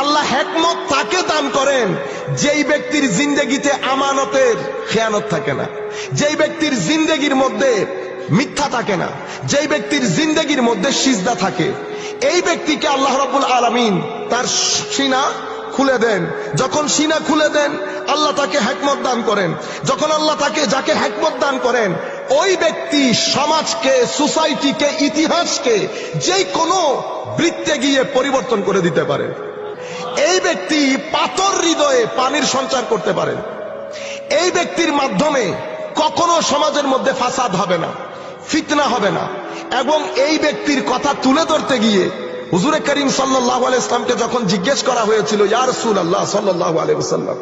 আল্লাহ হেকমত তাকে দান করেন, যেই ব্যক্তির জিন্দেগিতে আমানতের খেয়ানত থাকে না, যেই ব্যক্তির জিন্দেগির মধ্যে মিথ্যা থাকে না, যেই ব্যক্তির জিন্দেগির মধ্যে সিজদা থাকে, এই ব্যক্তিকে আল্লাহ রাব্বুল আলামিন তার সিনা খুলে দেন। যখন সিনা খুলে দেন, আল্লাহ তাকে হেকমত দান করেন। যখন আল্লাহ তাকে, যাকে হেকমত দান করেন, ওই ব্যক্তি সমাজকে, সোসাইটিকে, ইতিহাসকে যে কোনো বৃত্তে গিয়ে পরিবর্তন করে দিতে পারে। এই ব্যক্তি পাথর হৃদয়ে পানির সঞ্চার করতে পারেন এই ব্যক্তির মাধ্যমে কখনো সমাজের মধ্যে ফাসাদ হবে না, ফিতনা হবে না। এবং এই ব্যক্তির কথা তুলে ধরতে গিয়ে হুজুরে করিম সাল্লাহ ইসলামকে যখন জিজ্ঞেস করা হয়েছিল, ইয়া রসুল আল্লাহ সাল্লাহ আলাইসাল্লাম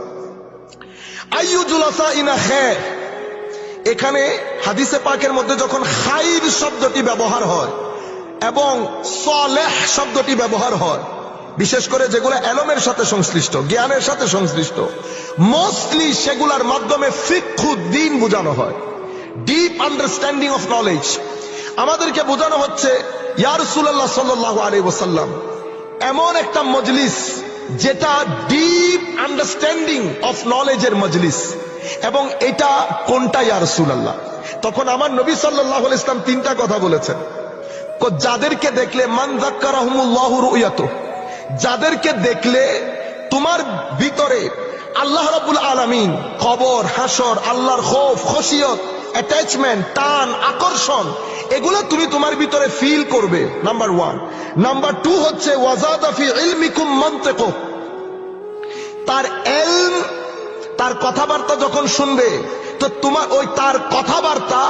এখানে হাদিসে পাকের মধ্যে যখন খাইর শব্দটি ব্যবহার হয় এবং সলেহ শব্দটি ব্যবহার হয় বিশেষ করে যেগুলো এলমের সাথে সংশ্লিষ্ট, জ্ঞানের সাথে সংশ্লিষ্ট। মোস্টলি সেগুলার মাধ্যমে ফিক্ষু দিন বোঝানো হয়। ডিপ আন্ডারস্ট্যান্ডিং অফ নলেজ আমাদেরকে বোঝানো হচ্ছে ইয়ারসুল্লাহ সাল্লাহ আলী ওসাল্লাম এমন একটা মজলিস যেটা ডিপ আন্ডারস্ট্যান্ডিং অফ নলেজের মজলিস। এবং এটা কোনটা ইয়ারসুল্লাহ তখন আমার নবী সাল্লাহ ইসলাম তিনটা কথা বলেছেন। যাদেরকে দেখলে, মান জাক্কারাহমুল্লাহ রুয়াত যাদেরকে দেখলে তোমার ভিতরে আল্লাহ রাবুল আলামিন, খবর, হাসর, আল্লাহর খোফ, খসিয়ত অ্যাটাচমেন্ট টান, আকর্ষণ, এগুলো তুমি তোমার ভিতরে ফিল করবে নাম্বার ওয়ান নাম্বার টু হচ্ছে তার এলম, তার কথাবার্তা যখন শুনবে, তো তোমার ওই তার কথাবার্তা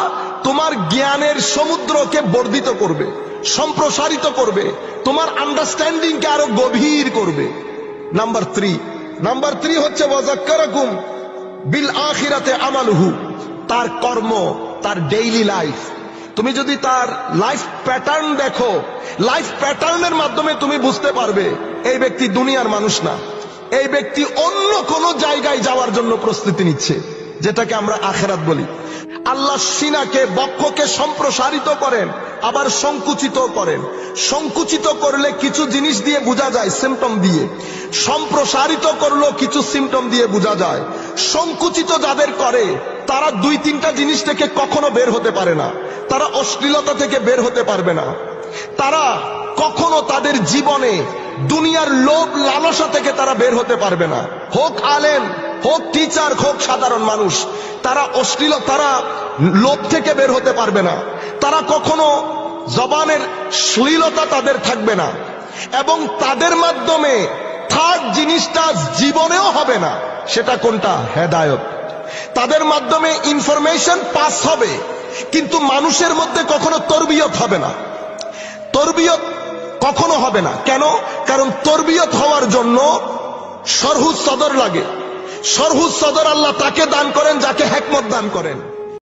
তোমার জ্ঞানের সমুদ্রকে বর্ধিত করবে। সম্প্রসারিত করবে। তোমার আন্ডারস্ট্যান্ডিংকে আরও গভীর করবে। নাম্বার থ্রি নাম্বার থ্রি হচ্ছে বিল আখিরাতে আমালহু। তার কর্ম, তার ডেইলি লাইফ তুমি যদি তার লাইফ প্যাটার্ন দেখো লাইফ প্যাটার্নের মাধ্যমে তুমি বুঝতে পারবে, এই ব্যক্তি দুনিয়ার মানুষ না। এই ব্যক্তি অন্য কোন জায়গায় যাওয়ার জন্য প্রস্তুতি নিচ্ছে, যেটাকে আমরা আখেরাত বলি। আল্লাহ সিনাকে, বক্ষকে সম্প্রসারিত করেন। আবার সংকুচিত করেন। সংকুচিত করলে কিছু জিনিস দিয়ে বোঝা যায় সিমটম দিয়ে। সম্প্রসারিত করলেও কিছু সিমটম দিয়ে বোঝা যায়। সংকুচিত যাদের করে, তারা দুই তিনটা জিনিস থেকে কখনো বের হতে পারে না। তারা অশ্লীলতা থেকে বের হতে পারবে না। তারা কখনো তাদের জীবনে দুনিয়ার লোভ লালসা থেকে তারা বের হতে পারবে না। হোক আলেম হোক টিচার হোক সাধারণ মানুষ, তারা অশ্লীল, তারা লোভ থেকে বের হতে পারবে না। তারা কখনো জবানের শ্লীলতা তাদের থাকবে না। এবং তাদের মাধ্যমে থার্ড জিনিসটা জীবনেও হবে না, সেটা কোনটা? হেদায়ত। তাদের মাধ্যমে ইনফরমেশন পাস হবে, কিন্তু মানুষের মধ্যে কখনো তরবিয়ত হবে না। তরবিয়ত কখনো হবে না। কেন? কারণ তরবিয়ত হওয়ার জন্য সরহুজ সদর লাগে। সরহুজ সদর আল্লাহ তাকে দান করেন যাকে হেকমত দান করেন।